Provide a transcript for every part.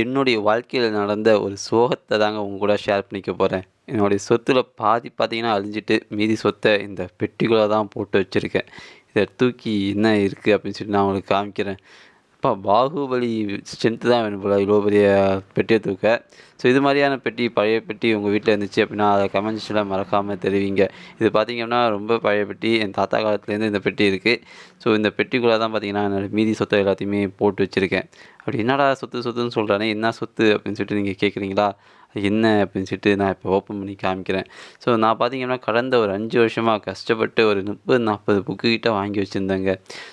என்னுடைய வாழ்க்கையில் நடந்த ஒரு சோகத்தை தாங்க உங்க கூட ஷேர் பண்ணிக்க போகிறேன் என்னுடைய சொத்துல பாதி பார்த்தீங்கன்னா அழிஞ்சிட்டு மீதி சொத்தை இந்த பெட்டிக்குள்ளே தான் போட்டு வச்சுருக்கேன். இதை தூக்கி என்ன இருக்குது அப்படின்னு சொல்லிட்டு நான் உங்களுக்கு காமிக்கிறேன். அப்பா பாகுபலி ஸ்ட்ரென்த்து தான் வேணும் போல் இவ்வளோ பெரிய பெட்டியை தூக்க ஸோ இது மாதிரியான பெட்டி பழைய பெட்டி உங்கள் வீட்டில் இருந்துச்சு அப்படின்னா அதை கமெண்ட்ஸில் மறக்காமல் தெரிவிங்க. இது பார்த்தீங்கன்னா ரொம்ப பழைய பெட்டி. என் தாத்தா காலத்துலேருந்து இந்த பெட்டி இருக்குது ஸோ இந்த பெட்டிக்குள்ளே தான் பார்த்தீங்கன்னா என்னோடய மீதி சொத்தை எல்லாத்தையுமே போட்டு வச்சுருக்கேன். அப்படி என்னடா சொத்து சொத்துன்னு சொல்கிறானே என்ன சொத்து அப்படின்னு சொல்லிட்டு நீங்கள் கேட்குறீங்களா என்ன அப்படின்னு சொல்லிட்டு நான் இப்போ ஓப்பன் பண்ணி காமிக்கிறேன். ஸோ நான் பார்த்தீங்கன்னா கடந்த ஒரு அஞ்சு வருஷமாக கஷ்டப்பட்டு ஒரு முப்பது நாற்பது புக்கு கிட்டே வாங்கி வச்சுருந்தேங்க.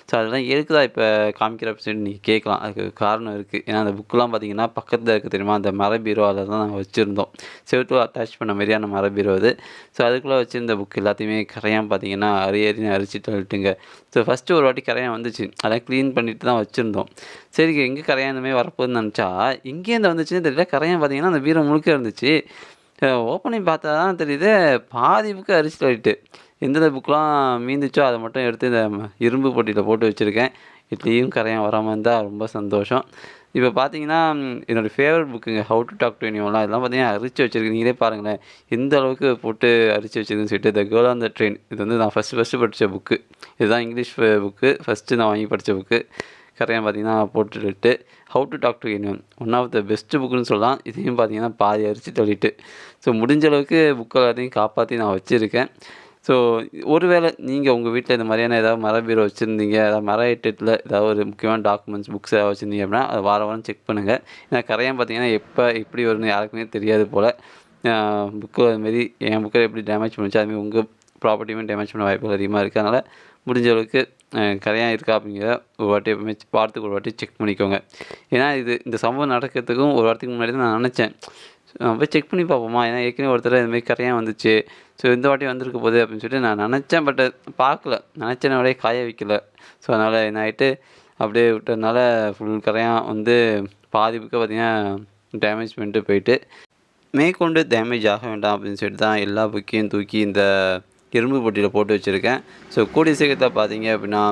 ஸோ அதெல்லாம் எதுக்குதான் இப்போ காமிக்கிற அப்படின்னு சொல்லிட்டு நீங்கள் கேட்கலாம். அதுக்கு காரணம் இருக்குது ஏன்னா அந்த புக்கெலாம் பார்த்தீங்கன்னா பக்கத்தில் இருக்குது தெரியுமா? அந்த மர பீரோ அதில் தான் நாங்கள் வச்சுருந்தோம். செவத்துல அட்டாச் பண்ண மாதிரியான மர பீரோ அது. ஸோ அதுக்குள்ளே வச்சுருந்த புக் எல்லாத்தையுமே கரையான் பார்த்தீங்கன்னா அரி அரின்னு அரிச்சு தள்ளிட்டுங்க ஸோ ஃபஸ்ட்டு ஒரு வாட்டி கரையான் வந்துச்சு. அதெல்லாம் க்ளீன் பண்ணிட்டு தான் வச்சுருந்தோம். சரி எங்கே கரையான் இந்த மாதிரி வரப்போகுதுன்னு நினச்சா எங்கேருந்து வந்துச்சுன்னு தெரியல. கரையான் பார்த்தீங்கன்னா அந்த பீரோ முழுக்க இருந்துச்சு. ஓப்பனிங் பார்த்தா தான் தெரியுது பாதி புக்கு அரிசி தள்ளிட்டு எந்தெந்த புக்கெலாம் மீந்துச்சோ அதை மட்டும் எடுத்து இந்த இரும்பு பொட்டியில் போட்டு வச்சுருக்கேன். இட்லியும் கரையான் வராமல் இருந்தால் ரொம்ப சந்தோஷம். இப்போ பார்த்தீங்கன்னா என்னோடய ஃபேவரட் புக்குங்க ஹவு டு டாக் டு எனிவன்லாம் இதெல்லாம் பார்த்தீங்கன்னா அரிச்சு வச்சிருக்கு. நீங்களே பாருங்களேன் எந்த அளவுக்கு போட்டு அரிச்சு வச்சிருக்குன்னு சொல்லிட்டு the girl on the train இது வந்து நான் ஃபஸ்ட்டு ஃபஸ்ட்டு படித்த புக்கு இதுதான் இங்கிலீஷ் புக்கு ஃபஸ்ட்டு நான் வாங்கி படித்த புக்கு கரையான் பார்த்தீங்கன்னா போட்டுட்டு how to talk to anyone one of the best புக்குன்னு சொல்லலாம். இதையும் பார்த்தீங்கன்னா பாதி அரிச்சு தள்ளிட்டு. ஸோ முடிஞ்ச அளவுக்கு புக் எல்லாத்தையும் காப்பாற்றி நான் வச்சுருக்கேன். ஸோ ஒருவேளை நீங்கள் உங்கள் வீட்டில் இந்த மாதிரியான ஏதாவது மர பீரோ வச்சுருந்தீங்க ஏதாவது மர ஐட்டத்தில் ஏதாவது ஒரு முக்கியமான டாக்குமெண்ட்ஸ் புக்ஸ் ஏதாவது வச்சுருந்தீங்க அப்படின்னா அதை வார வாரம் செக் பண்ணுங்கள் ஏன்னா கரையான் பார்த்தீங்கன்னா எப்போ எப்படி வரும்னு யாருக்குமே தெரியாது போல். புக்கு அதுமாரி என் புக்கை எப்படி டேமேஜ் பண்ணுச்சு அதுமாரி உங்கள் ப்ராப்பர்ட்டியுமே டேமேஜ் பண்ண வாய்ப்புகள் அதிகமாக இருக்குது அதனால் முடிஞ்ச அளவுக்கு கரையாக இருக்கா அப்படிங்கிறத ஒரு வாட்டி எப்பவுமே வாரத்துக்கு ஒரு வாட்டி செக் பண்ணிக்கோங்க. ஏன்னா இது இந்த சம்பவம் நடக்கிறதுக்கும் ஒரு வாரத்துக்கு முன்னாடி தான் நான் நினச்சேன். நம்ம போய் செக் பண்ணி பார்ப்போமா? ஏன்னா ஏற்கனவே ஒருத்தர் இதுமாரி கரையாக வந்துச்சு. ஸோ இந்த வாட்டி வந்திருக்க போகுது அப்படின்னு சொல்லிட்டு நான் நினச்சேன் பட் பார்க்கல. நினச்சேன் அப்படியே காய வைக்கல. ஸோ அதனால் என்ன ஆகிட்டு அப்படியே விட்டதுனால ஃபுல் கரையாக வந்து பாதி பார்த்திங்கன்னா பார்த்தீங்கன்னா டேமேஜ் பண்ணிட்டு போயிட்டு மேற்கொண்டு டேமேஜ் ஆக வேண்டாம் அப்படின்னு சொல்லிட்டு தான் எல்லா புக்கையும் தூக்கி இந்த இரும்பு பொட்டியில் போட்டு வச்சுருக்கேன். ஸோ கூடிய சீக்கிரத்தில் பார்த்தீங்க அப்படின்னா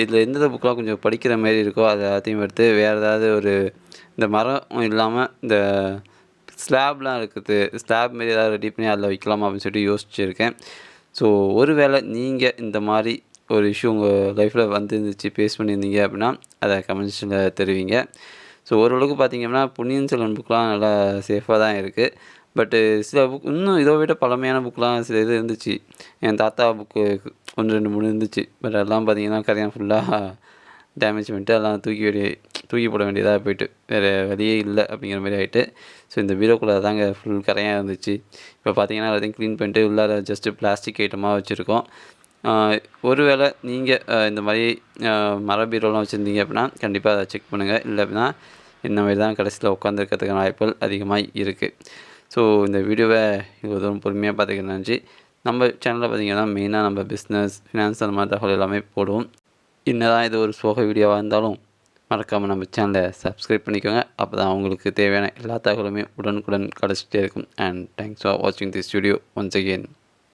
இதில் எந்தெந்த புக்கெலாம் கொஞ்சம் படிக்கிற மாதிரி இருக்கோ அதை எல்லாத்தையும் எடுத்து வேறு ஏதாவது ஒரு இந்த மரம் இல்லாமல் இந்த ஸ்லாப்லாம் இருக்குது ஸ்லாப் மாரி ஏதாவது ரெடி பண்ணி அதில் வைக்கலாமா அப்படின்னு சொல்லிட்டு யோசிச்சுருக்கேன். ஸோ ஒரு வேளை நீங்கள் இந்த மாதிரி ஒரு இஷ்யூ உங்கள் லைஃப்பில் வந்துருந்துச்சு ஃபேஸ் பண்ணியிருந்தீங்க அப்படின்னா அதை கமெண்ட்ஸில் தெரிவிங்க. ஸோ ஓரளவுக்கு பார்த்தீங்கன்னா பொன்னியின் செல்வன் புக்கெலாம் நல்லா சேஃபாக தான் இருக்குது பட்டு சில புக் இன்னும் இதை விட பழமையான புக்கெலாம் சில இது இருந்துச்சு. என் தாத்தா புக்கு ஒன்று ரெண்டு மூணு இருந்துச்சு. பட் அதெல்லாம் பார்த்தீங்கன்னா கரையான் ஃபுல்லாக டேமேஜ் பண்ணிட்டு அதெல்லாம் தூக்கி வெளியே தூக்கி போட வேண்டியதாக போயிட்டு. வேறு வழியே இல்லை அப்படிங்கிற மாதிரி ஆகிட்டு ஸோ இந்த பீரோக்குள்ளே தாங்க ஃபுல் கரையாக இருந்துச்சு. இப்போ பார்த்தீங்கன்னா எல்லாத்தையும் க்ளீன் பண்ணிட்டு உள்ளார ஜஸ்ட்டு பிளாஸ்டிக் ஐட்டமாக வச்சுருக்கோம். ஒருவேளை நீங்கள் இந்த மாதிரி மர பீரோலாம் வச்சுருந்தீங்க அப்படின்னா கண்டிப்பாக அதை செக் பண்ணுங்கள் இல்லை அப்படின்னா இந்த மாதிரி தான் கடைசியில் உட்காந்துருக்கிறதுக்கான வாய்ப்புகள் அதிகமாக இருக்குது ஸோ இந்த வீடியோவை இவ்வளோ தூரம் பொறுமையாக பார்த்துக்க நினச்சி நம்ம சேனலில் பார்த்தீங்கன்னா மெயினாக நம்ம பிஸ்னஸ் ஃபினான்ஸ் அந்த மாதிரி தகவல் எல்லாமே போடுவோம். என்னதான் இது ஒரு சோக வீடியோவாக இருந்தாலும் மறக்காமல் நம்ம சேனலை சப்ஸ்கிரைப் பண்ணிக்கோங்க. அப்போ தான் உங்களுக்கு தேவையான எல்லா தகவலுமே உடனுக்குடன் கிடச்சிட்டே இருக்கும். அண்ட் தேங்க்ஸ் ஃபார் வாட்சிங் திஸ் வீடியோ ஒன்ஸ் அகெயின்